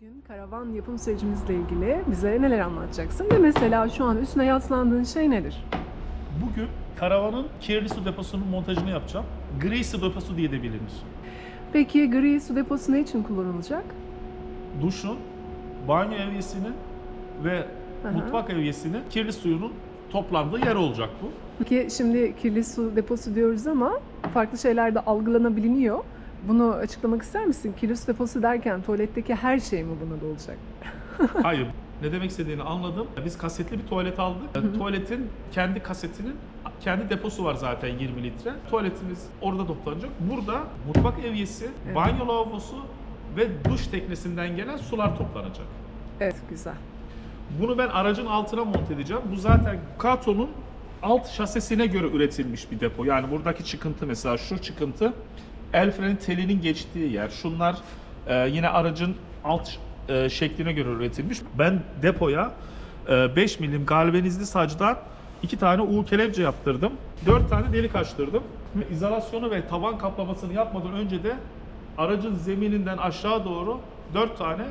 Bugün karavan yapım sürecimizle ilgili bize neler anlatacaksın ve mesela şu an üstüne yaslandığın şey nedir? Bugün karavanın kirli su deposunun montajını yapacağım. Gri su deposu diye de bilinir. Peki gri su deposu ne için kullanılacak? Duşun, banyo evyesinin ve Aha. mutfak evyesinin kirli suyunun toplandığı yer olacak bu. Peki şimdi kirli su deposu diyoruz ama farklı şeyler de algılanabiliyor. Bunu açıklamak ister misin? Kirli su deposu derken tuvaletteki her şey mi buna da olacak? Hayır. Ne demek istediğini anladım. Biz kasetli bir tuvalet aldık. Tuvaletin kendi kasetinin kendi deposu var zaten 20 litre. Tuvaletimiz orada toplanacak. Burada mutfak evyesi, Evet. banyo lavabosu ve duş teknesinden gelen sular toplanacak. Evet güzel. Bunu ben aracın altına monte edeceğim. Bu zaten Kato'nun alt şasesine göre üretilmiş bir depo. Yani buradaki çıkıntı mesela şu çıkıntı el freni telinin geçtiği yer. Şunlar e, yine aracın alt e, şekline göre üretilmiş. Ben depoya e, 5 milim galvanizli sacdan iki tane U kelepçe yaptırdım. 4 tane delik açtırdım. İzolasyonu ve taban kaplamasını yapmadan önce de aracın zemininden aşağı doğru 4 tane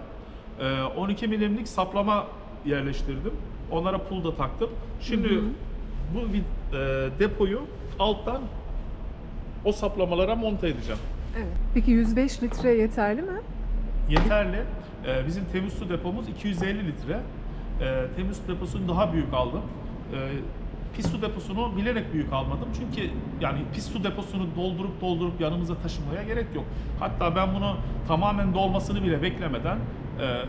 ee, 12 milimlik saplama yerleştirdim. Onlara pul da taktım. Şimdi bu vid- e, depoyu alttan o saplamalara monte edeceğim. Evet. Peki 105 litre yeterli mi? Yeterli. Ee, bizim temiz su depomuz 250 litre. Ee, temiz su deposunu daha büyük aldım. Ee, pis su deposunu bilerek büyük almadım. Çünkü yani pis su deposunu doldurup doldurup yanımıza taşımaya gerek yok. Hatta ben bunu tamamen dolmasını bile beklemeden e,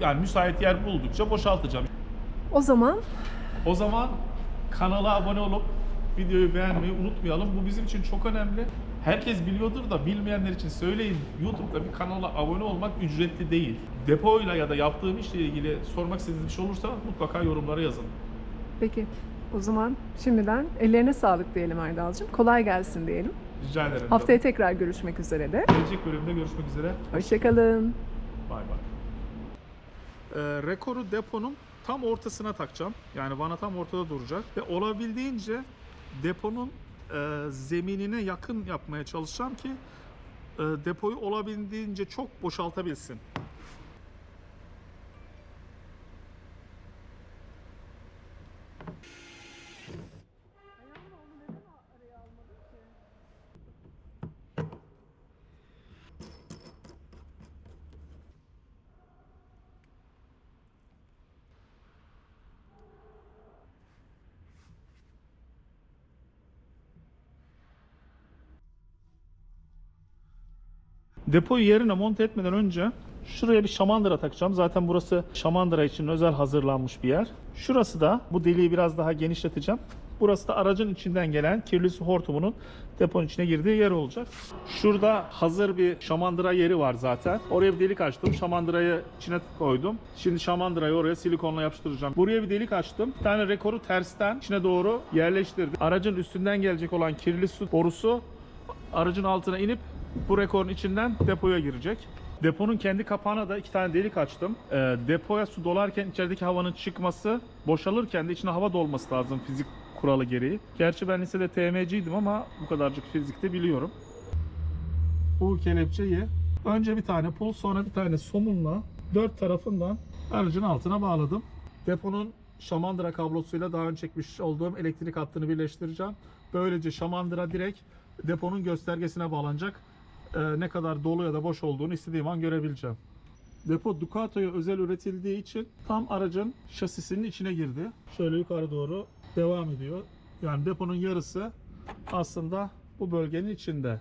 yani müsait yer buldukça boşaltacağım. O zaman O zaman kanala abone olup videoyu beğenmeyi unutmayalım. Bu bizim için çok önemli. Herkes biliyordur da bilmeyenler için söyleyeyim. YouTube'da bir kanala abone olmak ücretli değil. Depoyla ya da yaptığım işle ilgili sormak istediğiniz bir şey olursa mutlaka yorumlara yazın. peki o zaman şimdiden ellerine sağlık diyelim Erdal'cığım. Kolay gelsin diyelim. Rica ederim. Haftaya tekrar görüşmek üzere de. Gelecek bölümde görüşmek üzere. Hoşçakalın. Bay bay. Ee, rekoru deponun tam ortasına takacağım. Yani vana tam ortada duracak. Ve olabildiğince deponun e, zeminine yakın yapmaya çalışacağım ki e, depoyu olabildiğince çok boşaltabilsin. Depoyu yerine monte etmeden önce şuraya bir şamandıra takacağım. Zaten burası şamandıra için özel hazırlanmış bir yer. Şurası da bu deliği biraz daha genişleteceğim. Burası da aracın içinden gelen kirli su hortumunun deponun içine girdiği yer olacak. Şurada hazır bir şamandıra yeri var zaten. Oraya bir delik açtım. Şamandırayı içine koydum. Şimdi şamandırayı oraya silikonla yapıştıracağım. Buraya bir delik açtım. Bir tane rekoru tersten içine doğru yerleştirdim. Aracın üstünden gelecek olan kirli su borusu aracın altına inip bu rekorun içinden depoya girecek. Deponun kendi kapağına da iki tane delik açtım. Ee, depoya su dolarken içerideki havanın çıkması, boşalırken de içine hava dolması lazım fizik kuralı gereği. Gerçi ben lisede TMC'ydim ama bu kadarcık fizikte biliyorum. Bu kelepçeyi önce bir tane pul sonra bir tane somunla dört tarafından aracın altına bağladım. Deponun şamandıra kablosuyla daha önce çekmiş olduğum elektrik hattını birleştireceğim. Böylece şamandıra direkt deponun göstergesine bağlanacak. Ee, ne kadar dolu ya da boş olduğunu istediğim an görebileceğim. Depo Ducato'ya özel üretildiği için tam aracın şasisinin içine girdi. Şöyle yukarı doğru devam ediyor. Yani deponun yarısı aslında bu bölgenin içinde.